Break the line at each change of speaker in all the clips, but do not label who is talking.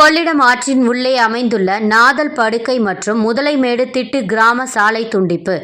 கொள்ளிடம் ஆற்றின் உள்ளே அமைந்துள்ள நாதல் படுக்கை மற்றும் முதலைமேடு திட்டு கிராம சாலை துண்டிப்பு.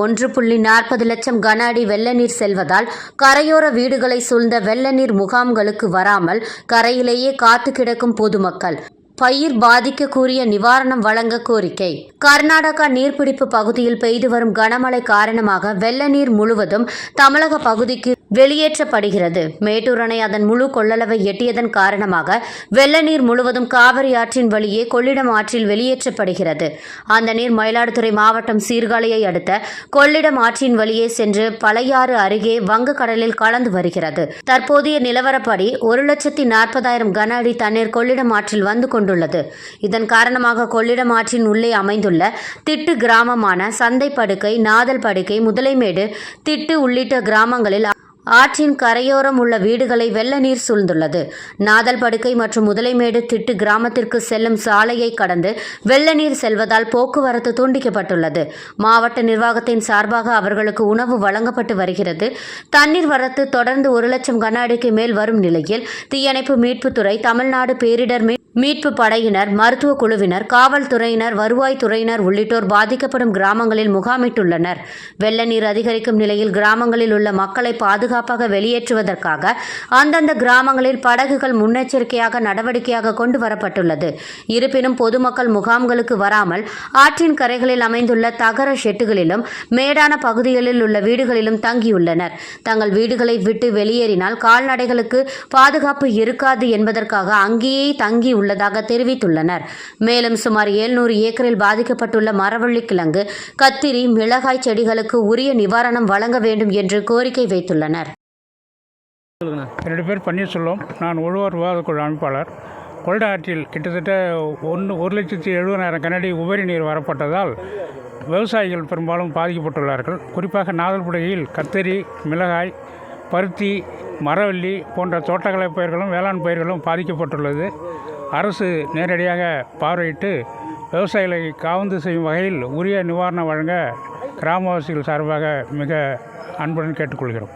ஒன்று புள்ளி நாற்பது லட்சம் கன அடி வெள்ள நீர் செல்வதால் கரையோர வீடுகளை சூழ்ந்த வெள்ள நீர் முகாம்களுக்கு வராமல் கரையிலேயே காத்து கிடக்கும் பொதுமக்கள். பயிர் பாதிக்கக்கூடிய நிவாரணம் வழங்க கோரிக்கை. கர்நாடகா நீர்பிடிப்பு பகுதியில் பெய்து வரும் கனமழை காரணமாக வெள்ள நீர் முழுவதும் தமிழக பகுதிக்கு வெளியேற்றப்படுகிறது. மேட்டூர் அணை அதன் முழு கொள்ளளவை எட்டியதன் காரணமாக வெள்ள நீர் முழுவதும் காவிரி ஆற்றின் வழியே கொள்ளிடம் ஆற்றில் வெளியேற்றப்படுகிறது. அந்த நீர் மயிலாடுதுறை மாவட்டம் சீர்காழியை அடுத்த கொள்ளிடம் ஆற்றின் வழியே சென்று பழையாறு அருகே வங்கக்கடலில் கலந்து வருகிறது. தற்போதைய நிலவரப்படி ஒரு லட்சத்தி நாற்பதாயிரம் கன அடி தண்ணீர் கொள்ளிடம் ஆற்றில் வந்து கொண்டுள்ளது. இதன் காரணமாக கொள்ளிடம் ஆற்றின் உள்ளே அமைந்துள்ள திட்டு கிராமமான சந்தை படுக்கை நாதல் படுக்கை முதலைமேடு திட்டு உள்ளிட்ட கிராமங்களில் ஆற்றின் கரையோரம் உள்ள வீடுகளை வெள்ள நீர் சூழ்ந்துள்ளது. நாதல் படுக்கை மற்றும் முதலைமேடு திட்டு கிராமத்திற்கு செல்லும் சாலையை கடந்து வெள்ள நீர் செல்வதால் போக்குவரத்து துண்டிக்கப்பட்டுள்ளது. மாவட்ட நிர்வாகத்தின் சார்பாக அவர்களுக்கு உணவு வழங்கப்பட்டு வருகிறது. தண்ணீர் வரத்து தொடர்ந்து ஒரு லட்சம் கன அடிக்கு மேல் வரும் நிலையில் தீயணைப்பு மீட்புத்துறை தமிழ்நாடு பேரிடர் மீ- மீட்பு படையினர் மருத்துவ குழுவினர் காவல்துறையினர் வருவாய்த்துறையினர் உள்ளிட்டோர் பாதிக்கப்படும் கிராமங்களில் முகாமிட்டுள்ளனர். வெள்ள நீர் அதிகரிக்கும் நிலையில் கிராமங்களில் உள்ள மக்களை பாதுகாப்பாக வெளியேற்றுவதற்காக அந்தந்த கிராமங்களில் படகுகள் முன்னெச்சரிக்கையாக நடவடிக்கையாக கொண்டு வரப்பட்டுள்ளது. இருப்பினும் பொதுமக்கள் முகாம்களுக்கு வராமல் ஆற்றின் கரைகளில் அமைந்துள்ள தகர ஷெட்டுகளிலும் மேடான பகுதிகளில் உள்ள வீடுகளிலும் தங்கியுள்ளனர். தங்கள் வீடுகளை விட்டு வெளியேறினால் கால்நடைகளுக்கு பாதுகாப்பு இருக்காது என்பதற்காக அங்கேயே தங்கி உள்ளதாக தெரிவித்துள்ளனர். மேலும் சுமார் 700 ஏக்கரில் பாதிக்கப்பட்டுள்ள மரவள்ளி கிழங்கு கத்திரி மிளகாய் செடிகளுக்கு உரிய நிவாரணம் வழங்க வேண்டும் என்று கோரிக்கை வைத்துள்ளனர்.
என்னுடைய பேர் பன்னீர்செல்வம் நான் உழவர் விவாதக்குழு அமைப்பாளர் கொள்ட ஆற்றில் கிட்டத்தட்ட ஒன்று ஒரு லட்சத்தி எழுபதாயிரம் கனடி உபரி நீர் வரப்பட்டதால் விவசாயிகள் பெரும்பாலும் பாதிக்கப்பட்டுள்ளார்கள். குறிப்பாக நாதல்புடையில் கத்தரி மிளகாய் பருத்தி மரவள்ளி போன்ற தோட்டக்கலை பயிர்களும் வேளாண் பயிர்களும் பாதிக்கப்பட்டுள்ளது. அரசு நேரடியாக பார்வையிட்டு விவசாயிகளை காவந்து செய்யும் வகையில் உரிய நிவாரணம் வழங்க கிராமவாசிகள் சார்பாக மிக அன்புடன் கேட்டுக்கொள்கிறோம்.